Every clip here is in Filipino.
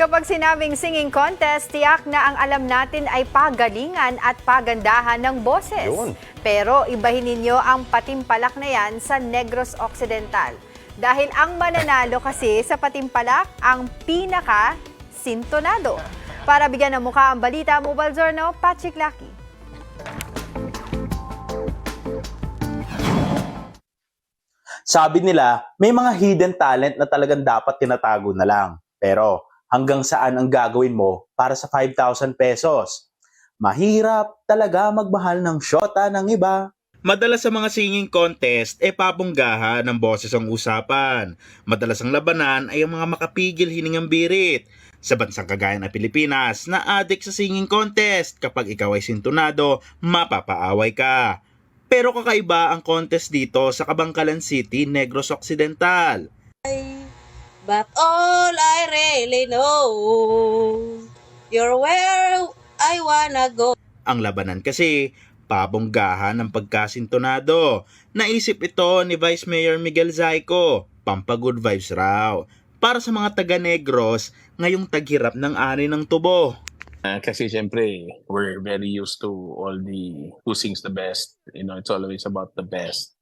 Kapag sinabing singing contest, tiyak na ang alam natin ay pagalingan at pagandahan ng boses. Yun. Pero ibahin ninyo ang patimpalak na yan sa Negros Occidental. Dahil ang mananalo kasi sa patimpalak ang pinaka sintonado. Para bigyan ng mukha ang balita, Mobile Zorno, Patrick Lucky. Sabi nila, may mga hidden talent na talagang dapat tinatago na lang. Pero hanggang saan ang gagawin mo para sa 5,000 pesos? Mahirap talaga magmahal ng shota ng iba. Madalas sa mga singing contest, e pabonggahan ng boses ang usapan. Madalas ang labanan ay ang mga makapigil hiningang birit. Sa bansang kagaya ng Pilipinas, na addict sa singing contest. Kapag ikaw ay sintonado, mapapaaway ka. Pero kakaiba ang contest dito sa Kabangkalan City, Negros Occidental. But all I really know, you're where I wanna go. Ang labanan kasi, pabonggahan ng pagkasintonado. Naisip ito ni Vice Mayor Miguel Zaico, pampagood vibes raw. Para sa mga taga-negros, ngayong taghirap ng ani ng tubo. Ah, kasi syempre, we're very used to all the who sings the best. You know, it's always about the best.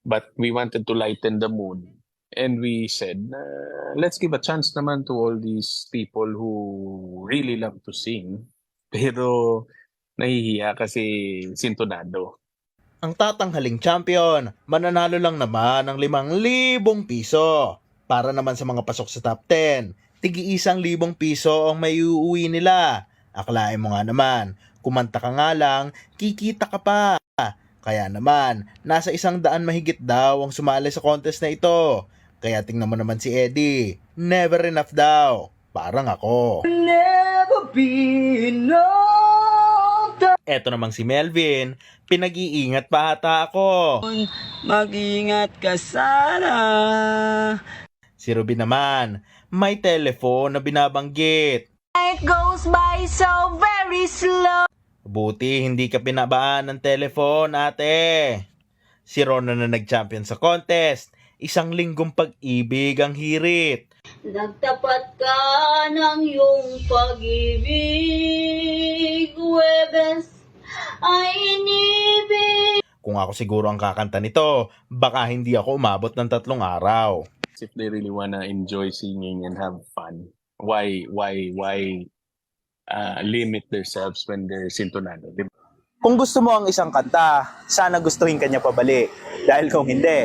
But we wanted to lighten the mood. And we said, uh, let's give a chance naman to all these people who really love to sing. Pero nahihiya kasi sintonado. Ang tatanghaling champion, mananalo lang naman ng 5,000 piso. Para naman sa mga pasok sa top 10, tigi isang libong piso ang may uuwi nila. Akalain mo nga naman, kumanta ka nga lang, kikita ka pa. Kaya naman, nasa isang daan mahigit daw ang sumali sa contest na ito. Kaya tingnan mo naman si Eddie, never enough daw. Parang ako. Eto namang si Melvin, pinag-iingat pa ata ako. Mag-ingat ka sana. Si Ruby naman, may telephone na binabanggit. It goes by so very slow. Buti hindi ka pinabaan ng telephone, ate. Si Rona na nag-champion sa contest. Isang linggong pag-ibig ang hirit. Nagtapat ka ng iyong pag-ibig, Webes, ay inibig. Kung ako siguro ang kakanta nito, baka hindi ako umabot ng tatlong araw. If they really wanna enjoy singing and have fun, why, why, why uh, limit themselves when they're sintonado? Di ba? Kung gusto mo ang isang kanta, sana gustuhin ka niya pabalik. Dahil kung hindi,